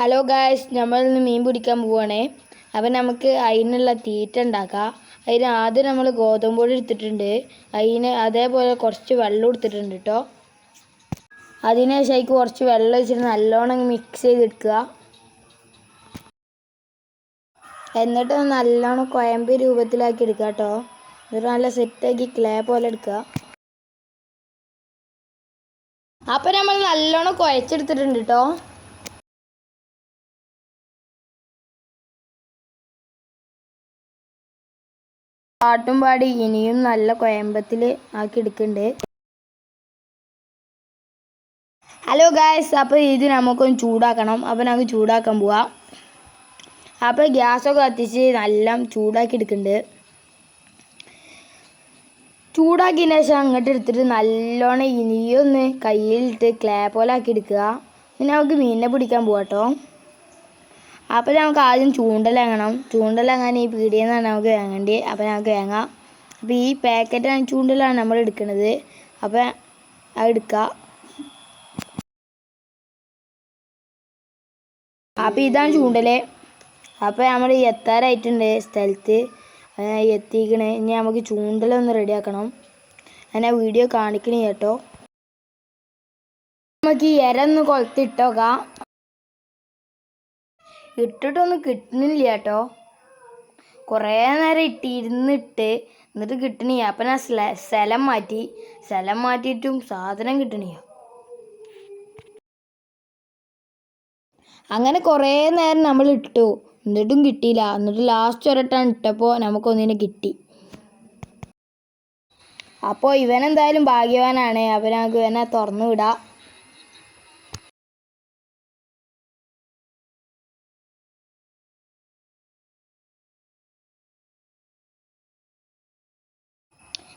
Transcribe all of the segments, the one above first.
Hello guys നമ്മൾ ഇന്ന് മീൻ പിടിക്കാൻ പോവുകയാണേ അപ്പം നമുക്ക് അതിനുള്ള തീറ്റ ഉണ്ടാക്കാം. അതിന് ആദ്യം നമ്മൾ ഗോതമ്പ് പൊടി എടുത്തിട്ടുണ്ട്. അതിന് അതേപോലെ കുറച്ച് വെള്ളം എടുത്തിട്ടുണ്ട് കേട്ടോ അതിനുശേഷം അതിക്ക് കുറച്ച് വെള്ളം ഒഴിച്ചിട്ട് നല്ലോണം മിക്സ് ചെയ്തെടുക്കുക. എന്നിട്ട് നല്ലോണം കുഴമ്പ് രൂപത്തിലാക്കി എടുക്കുക കേട്ടോ എന്നിട്ട് നല്ല സെറ്റാക്കി ക്ലേ പോലെ എടുക്കുക. അപ്പം നമ്മൾ നല്ലോണം കുഴച്ചെടുത്തിട്ടുണ്ട് കേട്ടോ പാട്ടും പാടി ഇനിയും നല്ല കോയമ്പത്തിൽ ആക്കി ഹലോ ഗായ്സ് അപ്പോൾ ഇത് നമുക്കൊന്ന് ചൂടാക്കണം. അപ്പോൾ നമുക്ക് ചൂടാക്കാൻ പോവാം. അപ്പോൾ ഗ്യാസൊക്കെ കത്തിച്ച് നല്ല ചൂടാക്കി എടുക്കുന്നുണ്ട് ചൂടാക്കിയതിന് ശേഷം അങ്ങോട്ട് എടുത്തിട്ട് നല്ലോണം ഇനിയൊന്ന് കയ്യിലിട്ട് ക്ലേ പോലെ ആക്കി എടുക്കുക. പിന്നെ നമുക്ക് മീനിനെ പിടിക്കാൻ പോവാട്ടോ. അപ്പോൾ നമുക്ക് ആദ്യം ചൂണ്ടലങ്ങണം. ചൂണ്ടലങ്ങാൻ ഈ പീടിയിൽ നിന്നാണ് നമുക്ക് വാങ്ങേണ്ടത് അപ്പോൾ നമുക്ക് വാങ്ങാം. അപ്പോൾ ഈ പാക്കറ്റാണ് ചൂണ്ടലാണ് നമ്മൾ എടുക്കുന്നത് അപ്പോൾ അത് എടുക്കുക അപ്പോൾ ഇതാണ് ചൂണ്ടൽ അപ്പോൾ നമ്മൾ എത്താറായിട്ടുണ്ട് സ്ഥലത്ത്. എത്തിക്കണേ. ഇനി നമുക്ക് ചൂണ്ടലൊന്ന് റെഡിയാക്കണം ഞാൻ വീഡിയോ കാണിക്കണേ കേട്ടോ. നമുക്ക് ഈ ഇര ഒന്ന് കൊളുത്തിട്ടോക്കാം. ഇട്ടിട്ടൊന്നും കിട്ടുന്നില്ല കേട്ടോ കുറേ നേരം ഇട്ടിരുന്നിട്ട് എന്നിട്ട് കിട്ടണില്ല. അപ്പം ഞാൻ സ്ഥലം മാറ്റി സ്ഥലം മാറ്റിയിട്ടും സാധനം കിട്ടണില്ല. അങ്ങനെ കുറേ നേരം നമ്മൾ ഇട്ടു. എന്നിട്ടും കിട്ടിയില്ല. എന്നിട്ട് ലാസ്റ്റ് ഒരട്ടാണ് ഇട്ടപ്പോൾ നമുക്കൊന്നിനെ കിട്ടി. അപ്പോൾ ഇവനെന്തായാലും ഭാഗ്യവാനാണ്. അവനക്ക് ഇവനെ തുറന്നു വിടാം.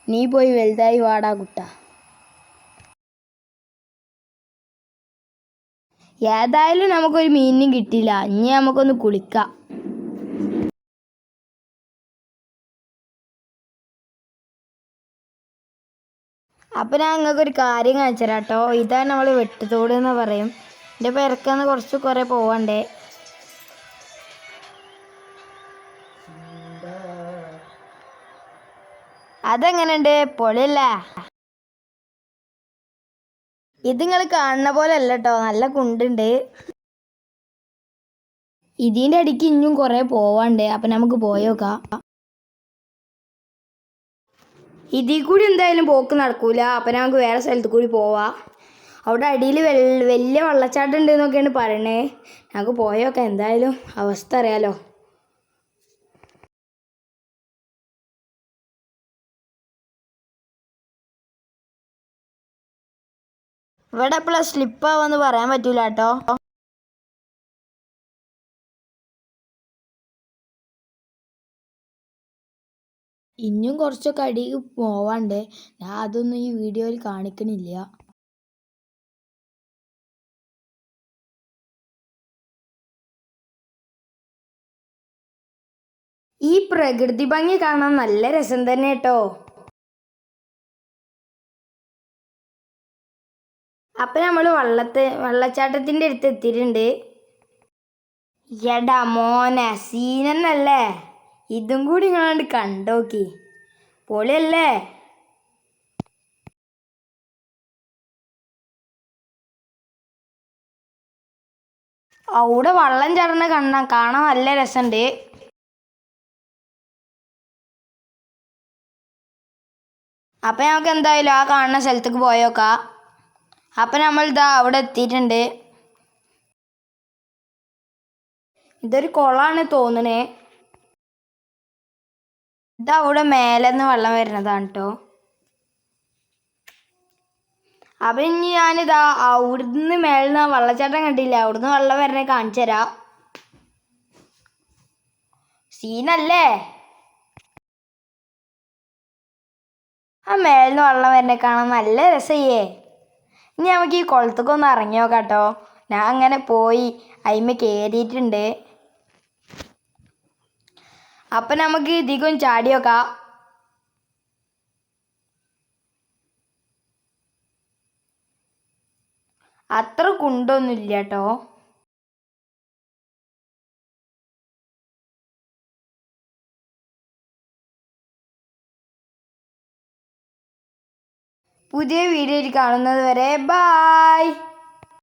നീ പോയി വലുതായി വാടാ കുട്ട. ഏതായാലും നമുക്കൊരു മീനിനും കിട്ടിയില്ല. ഇനി നമുക്കൊന്ന് കുളിക്കാം. അപ്പം ഞാൻ നിങ്ങൾക്കൊരു കാര്യം കാണിച്ചു കേട്ടോ. ഇതാണ് നമ്മൾ വെട്ടുതോട് എന്ന് പറയും. എന്റെ പെരക്കന്ന് കുറച്ച് കുറേ പോവണ്ടേ. അതെങ്ങനെയുണ്ട്? പൊളിയല്ലേ? ഇത് നിങ്ങൾ കാണുന്ന പോലെ അല്ല കേട്ടോ നല്ല കുണ്ടുണ്ട്. ഇതിന്റെ അടിക്ക് ഇനിയും കുറേ പോവാണ്ട്. അപ്പം നമുക്ക് പോയോക്കാം ഇതിൽ കൂടി എന്തായാലും പോക്ക് നടക്കൂല. അപ്പം നമുക്ക് വേറെ സ്ഥലത്ത് കൂടി പോവാം. അവിടെ അടിയിൽ വലിയ വെള്ളച്ചാട്ടം ഉണ്ട് എന്നൊക്കെയാണ് പറയണേ ഞങ്ങൾക്ക് പോയോക്കാം എന്തായാലും അവസ്ഥ അറിയാലോ. ഇവിടെ എപ്പോഴാണ് സ്ലിപ്പാവെന്ന് പറയാൻ പറ്റൂല കേട്ടോ. ഇനിയും കുറച്ചൊക്കെ അടിക്ക് പോവാണ്ട്. ഞാൻ അതൊന്നും ഈ വീഡിയോയിൽ കാണിക്കണില്ല. ഈ പ്രകൃതി ഭംഗി കാണാൻ നല്ല രസം തന്നെ കേട്ടോ. അപ്പം നമ്മൾ വള്ളത്തെ വെള്ളച്ചാട്ടത്തിന്റെ അടുത്ത് എത്തിയിട്ടുണ്ട്. എടാ മോനെ സീനെന്നല്ലേ? ഇതും കൂടി നിങ്ങളാണ്ട് കണ്ടോക്കി. പൊളിയല്ലേ? അവിടെ വള്ളം ചടണ കണ്ണ കാണാൻ നല്ല രസമുണ്ട് അപ്പം നമുക്ക് എന്തായാലും ആ കാണുന്ന സ്ഥലത്തേക്ക് പോയോക്കാം. അപ്പം നമ്മൾ ഇതാ അവിടെ എത്തിയിട്ടുണ്ട്. ഇതൊരു കുളമാണ് തോന്നണേ. ഇതാ അവിടെ മേലെ നിന്ന് വെള്ളം വരുന്നതാണ് കേട്ടോ അപ്പം ഇനി ഞാനിതാ അവിടുന്ന് മേലെ നിന്ന് വെള്ളച്ചാട്ടം കണ്ടില്ല? അവിടുന്ന് വെള്ളം വരണേ കാണിച്ചു തരാം. സീനല്ലേ? ആ മേലിന്ന് വെള്ളം വരണേ കാണാൻ നല്ല രസയ്യേ. ഇനി നമുക്ക് ഈ കുളത്തൊക്കെ ഒന്ന് ഇറങ്ങി നോക്കാട്ടോ കേട്ടോ ഞാൻ അങ്ങനെ പോയി. അയിമ കയറിയിട്ടുണ്ട് അപ്പം നമുക്ക് ഇതിക്കും ചാടി നോക്കാം. അത്ര കുണ്ടൊന്നുമില്ല കേട്ടോ പുതിയ വീഡിയോയിൽ കാണുന്നത് വരെ ബായ്